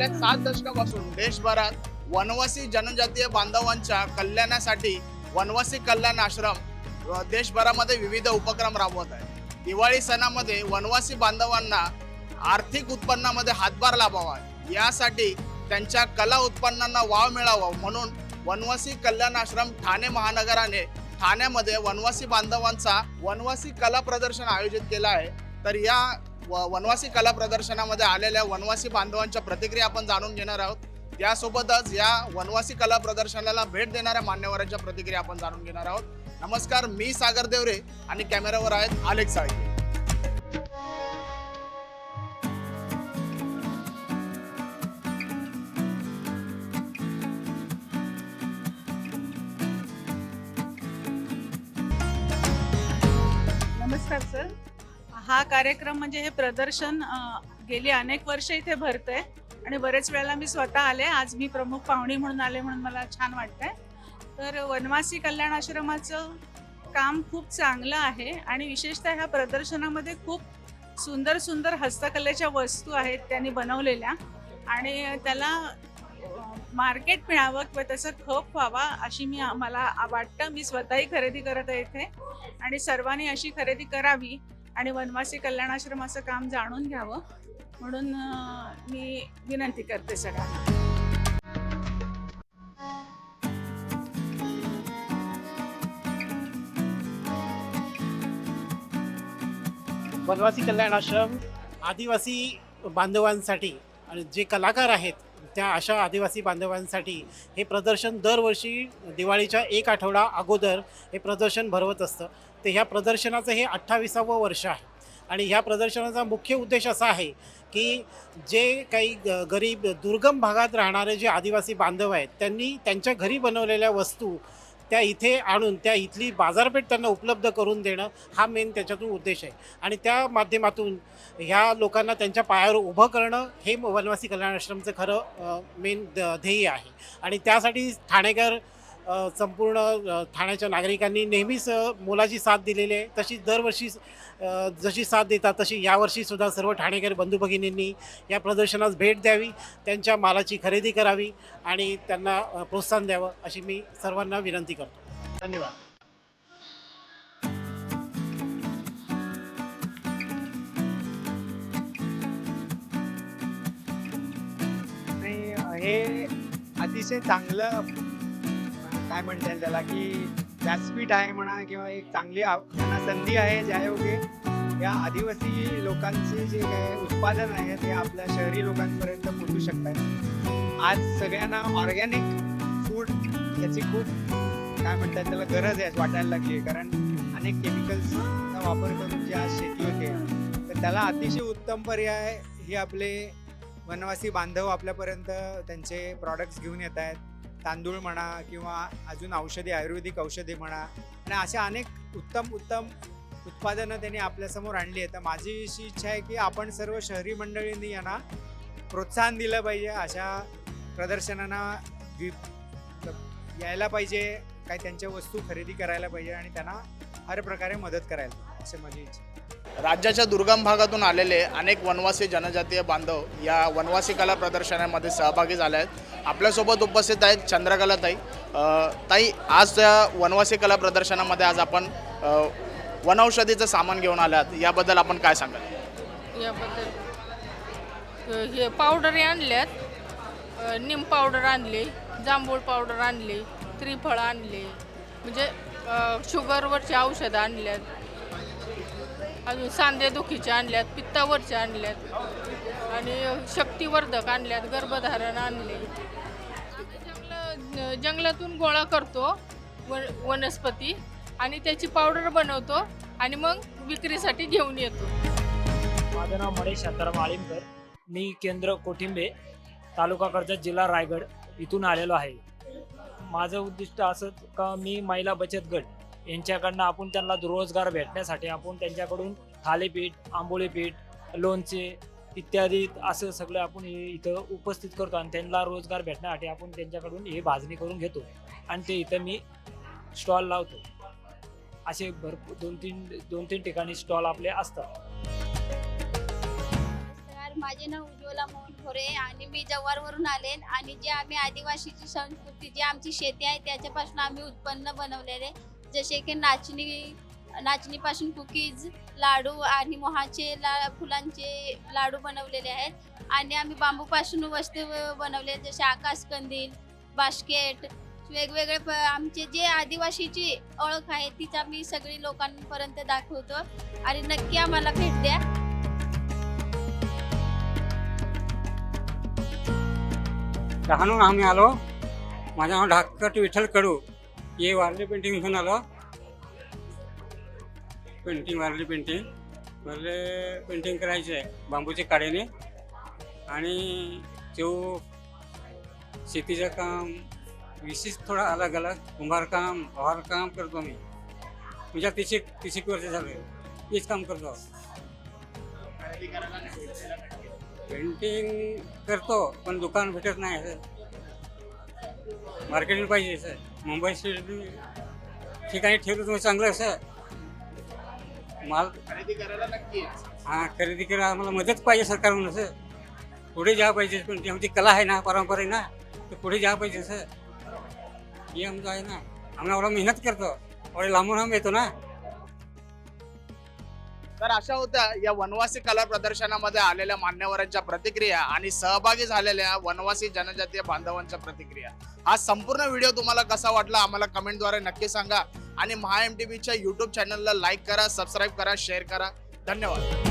गेल्या सात दशकापासून देशभरात वनवासी जनजातीय बांधवांच्या कल्याणासाठी वनवासी कल्याण आश्रम देशभरामध्ये विविध उपक्रम राबवत आहे दिवाळी सणामध्ये वनवासी बांधवांना आर्थिक उत्पन्नामध्ये हातभार लाभावा. यासाठी त्यांच्या कला उत्पन्नांना वाव मिळावा म्हणून वनवासी कल्याण आश्रम ठाणे महानगराने ठाण्यामध्ये वनवासी बांधवांचा वनवासी कला प्रदर्शन आयोजित केलं आहे. तर या व- वनवासी कला प्रदर्शनामध्ये आलेल्या वनवासी बांधवांच्या प्रतिक्रिया आपण जाणून घेणार आहोत. यासोबतच या वनवासी कला प्रदर्शनाला भेट देणाऱ्या मान्यवरांच्या प्रतिक्रिया आपण जाणून घेणार आहोत. नमस्कार मी सागर देवरे आणि कॅमेरावर आहेत आलेख साळके. नमस्कार सर. हा कार्यक्रम म्हणजे हे प्रदर्शन गेली अनेक वर्ष इथे भरतंय आणि बरेच वेळेला मी स्वतः आले. आज मी प्रमुख पाहुणी म्हणून आले म्हणून मला छान वाटतंय. तर वनवासी कल्याण आश्रमाचं काम खूप चांगलं आहे आणि विशेषतः ह्या प्रदर्शनामध्ये खूप सुंदर सुंदर हस्तकलेच्या वस्तू आहेत त्यांनी बनवलेल्या आणि त्याला मार्केट मिळावं किंवा त्याचा खप व्हावा अशी मी मला वाटतं. मी स्वतःही खरेदी करत आहे इथे आणि सर्वांनी अशी खरेदी करावी. आणि वनवासी कल्याणाश्रमाचं काम जाणून घ्यावं म्हणून मी विनंती करते सगळ्यांना. वनवासी कल्याण आश्रम आदिवासी बांधवांसाठी आणि जे कलाकार आहेत त्या अशा आदिवासी बांधवांसाठी हे प्रदर्शन दरवर्षी दिवाळीच्या एक आठवडा अगोदर हे प्रदर्शन भरवत असतं. तर ह्या प्रदर्शनाचं हे अठ्ठावीसावं वर्ष आहे. आणि ह्या प्रदर्शनाचा मुख्य उद्देश असा आहे की जे काही ग- गरीब दुर्गम भागात राहणारे जे आदिवासी बांधव आहेत त्यांनी त्यांच्या घरी बनवलेल्या वस्तू त्या इथे आणून त्या इथली बाजारपेठ त्यांना उपलब्ध करून देणं हा मेन त्याच्यातून उद्देश आहे. आणि त्या माध्यमातून ह्या लोकांना त्यांच्या पायावर उभं करणं हे वनवासी कल्याण आश्रमचं खरं मेन ध्येय आहे. आणि त्यासाठी ठाणेकर संपूर्ण ठाण्याच्या नागरिकांनी नेहमीच मोलाची साथ दिलेली आहे. तशीच दरवर्षी जशी साथ देतात तशी यावर्षीसुद्धा सर्व ठाणेकर बंधू भगिनींनी या प्रदर्शनास भेट द्यावी त्यांच्या मालाची खरेदी करावी आणि त्यांना प्रोत्साहन द्यावं अशी मी सर्वांना विनंती करतो. धन्यवाद. आणि हे अतिशय चांगलं काय म्हणता येईल त्याला की व्यासपीठ आहे म्हणा किंवा एक चांगली आव- त्यांना संधी आहे ज्यायोगे या आदिवासी लोकांचे जे काय उत्पादन आहे ते आपल्या शहरी लोकांपर्यंत पोहोचू शकतात आज सगळ्यांना ऑर्गॅनिक फूड याची खूप काय म्हणतात त्याला गरज आहे वाटायला लागली आहे. कारण अनेक केमिकल्सचा वापर करून जी आज शेती होते तर त्याला अतिशय उत्तम पर्याय हे आपले वनवासी बांधव आपल्यापर्यंत त्यांचे प्रॉडक्ट्स घेऊन येत आहेत. तांदूळ म्हणा किंवा अजून औषधी आयुर्वेदिक औषधी म्हणा. आणि अशा अनेक उत्तम उत्तम उत्पादनं त्यांनी आपल्यासमोर आणली आहेत. तर माझी अशी इच्छा आहे की आपण सर्व शहरी मंडळींनी यांना प्रोत्साहन दिलं पाहिजे. अशा प्रदर्शनांना वि- यायला पाहिजे. काही त्यांच्या वस्तू खरेदी करायला पाहिजे आणि त्यांना हर प्रकारे मदत करायला असे माझी इच्छा राज्याच्या दुर्गम भागातून आलेले अनेक वनवासी जनजातीय बांधव या वनवासी कला प्रदर्शनामध्ये सहभागी झाले आहेत. आपल्यासोबत उपस्थित आहेत चंद्रकला ताई. ताई आज त्या वनवासी कला प्रदर्शनामध्ये आज आपण वनौषधीचं सामान घेऊन आलात. याबद्दल आपण काय सांगाल? याबद्दल हे पावडर आणल्यात. निम पावडर आणली जांभूळ पावडर आणली त्रिफळ आणली म्हणजे शुगरवरचे शुगरवरची औषधं आणल्यात. अजून सांधेदुखीचे आणल्यात पित्तावरचे आणल्यात. आणि शक्तिवर्धक आणल्यात गर्भधारण आणले. जंगल जंगलातून गोळा करतो वन वनस्पती आणि त्याची पावडर बनवतो आणि मग विक्रीसाठी घेऊन येतो. माझं नाव महेश शांताराम आळीमकर. मी केंद्र कोठिंबे तालुका कर्जत जिल्हा रायगड इथून आलेलो आहे. माझं उद्दिष्ट असं का मी महिला बचत गट यांच्याकडनं आपण त्यांना रोजगार भेटण्यासाठी आपण त्यांच्याकडून थालीपीठ आंबोळी पीठ लोणचे इत्यादी असं सगळं आपण हे इथं उपस्थित करतो आणि त्यांना रोजगार भेटण्यासाठी आपण त्यांच्याकडून हे भाजणी करून घेतो. आणि ते इथं मी स्टॉल लावतो. असे भरपूर दोन तीन दोन तीन ठिकाणी स्टॉल आपले असतात. तर माझे नाव उज्ज्वला मोहन खोरे आणि मी जव्हारवरून आले आणि जे आम्ही आदिवासीची संस्कृती जी आमची शेती आहे त्याच्यापासून आम्ही उत्पन्न बनवलेले. जसे की नाचणी नाचणीपासून कुकीज लाडू आणि मोहाचे ला फुलांचे लाडू बनवलेले आहेत. आणि आम्ही बांबूपासून वस्तू बनवले जसे आकाश कंदील बास्केट वेगवेगळे प- आमचे जे आदिवासीची ओळख आहे तीच आम्ही सगळी लोकांपर्यंत दाखवतो. आणि नक्की आम्हाला भेट द्या. लहानून आम्ही आलो. माझं नाव ढाकट विठ्ठल कडू. हे वारली पेंटिंग घेऊन आलो. Painting Warli painting. मला पेंटिंग करायचं आहे बांबूच्या काड्याने. आणि तो शेतीचं काम विशेष थोडा अलग अलग कुंभारकाम काम करतो मी म्हणजे तीस एक वर्ष झाले हेच काम करतो पेंटिंग करतो पण दुकान भेटत नाही सर मार्केटिंग पाहिजे सर. मुंबई सिटी ठिकाणी ठेवलं तुम्ही चांगलं असं माल खरेदी करायला नक्की. हा खरेदी करा आम्हाला मदत पाहिजे सरकारकडून असं. पुढे जा पाहिजे पण त्यामध्ये कला आहे ना परंपरा आहे ना तर पुढे जा पाहिजे सर हे आमचं आहे ना आम्हाला एवढा मेहनत करतो. एवढे लांबून आम्ही येतो ना. तर अशा होत्या या वनवासी कला प्रदर्शनामध्ये आलेल्या मान्यवरांच्या प्रतिक्रिया आणि सहभागी झालेल्या वनवासी जनजातीय बांधवांच्या प्रतिक्रिया. हा संपूर्ण व्हिडिओ तुम्हाला कसा वाटला आम्हाला कमेंटद्वारे नक्की सांगा. आणि महा एम टी व्हीच्या युट्यूब चॅनलला लाईक करा सबस्क्राईब करा शेअर करा. धन्यवाद.